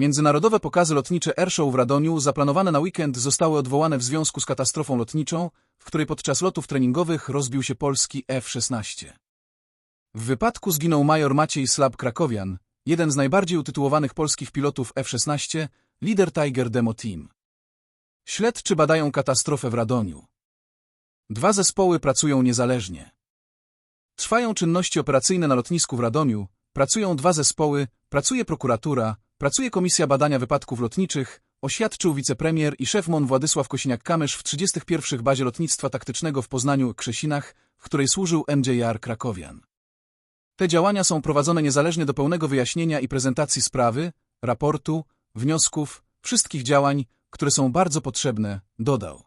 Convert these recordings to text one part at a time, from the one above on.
Międzynarodowe pokazy lotnicze Airshow w Radomiu zaplanowane na weekend zostały odwołane w związku z katastrofą lotniczą, w której podczas lotów treningowych rozbił się polski F-16. W wypadku zginął major Maciej Slab-Krakowian, jeden z najbardziej utytułowanych polskich pilotów F-16, lider Tiger Demo Team. Śledczy badają katastrofę w Radomiu. Dwa zespoły pracują niezależnie. Trwają czynności operacyjne na lotnisku w Radomiu, pracują dwa zespoły, pracuje prokuratura, pracuje Komisja Badania Wypadków Lotniczych, oświadczył wicepremier i szef MON Władysław Kosiniak-Kamysz w 31. bazie lotnictwa taktycznego w Poznaniu Krzesinach, w której służył MJR Krakowian. Te działania są prowadzone niezależnie do pełnego wyjaśnienia i prezentacji sprawy, raportu, wniosków, wszystkich działań, które są bardzo potrzebne, dodał.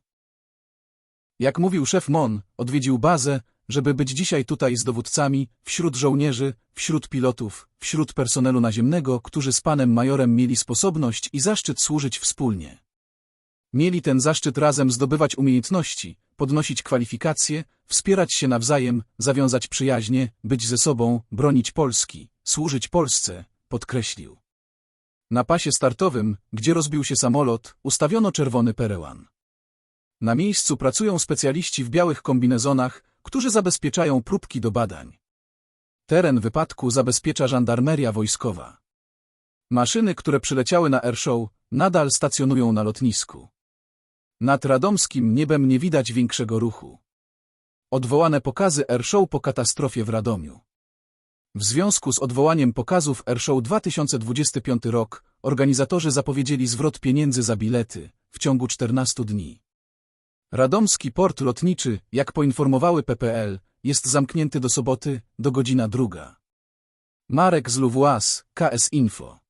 Jak mówił szef MON, odwiedził bazę, żeby być dzisiaj tutaj z dowódcami, wśród żołnierzy, wśród pilotów, wśród personelu naziemnego, którzy z panem majorem mieli sposobność i zaszczyt służyć wspólnie. Mieli ten zaszczyt razem zdobywać umiejętności, podnosić kwalifikacje, wspierać się nawzajem, zawiązać przyjaźnie, być ze sobą, bronić Polski, służyć Polsce, podkreślił. Na pasie startowym, gdzie rozbił się samolot, ustawiono czerwony perełan. Na miejscu pracują specjaliści w białych kombinezonach, którzy zabezpieczają próbki do badań. Teren wypadku zabezpiecza żandarmeria wojskowa. Maszyny, które przyleciały na airshow, nadal stacjonują na lotnisku. Nad radomskim niebem nie widać większego ruchu. Odwołane pokazy airshow po katastrofie w Radomiu. W związku z odwołaniem pokazów Airshow 2025 rok, organizatorzy zapowiedzieli zwrot pieniędzy za bilety w ciągu 14 dni. Radomski port lotniczy, jak poinformowały PPL, jest zamknięty do soboty, do godzina druga. Marek z Luwłas, KS Info.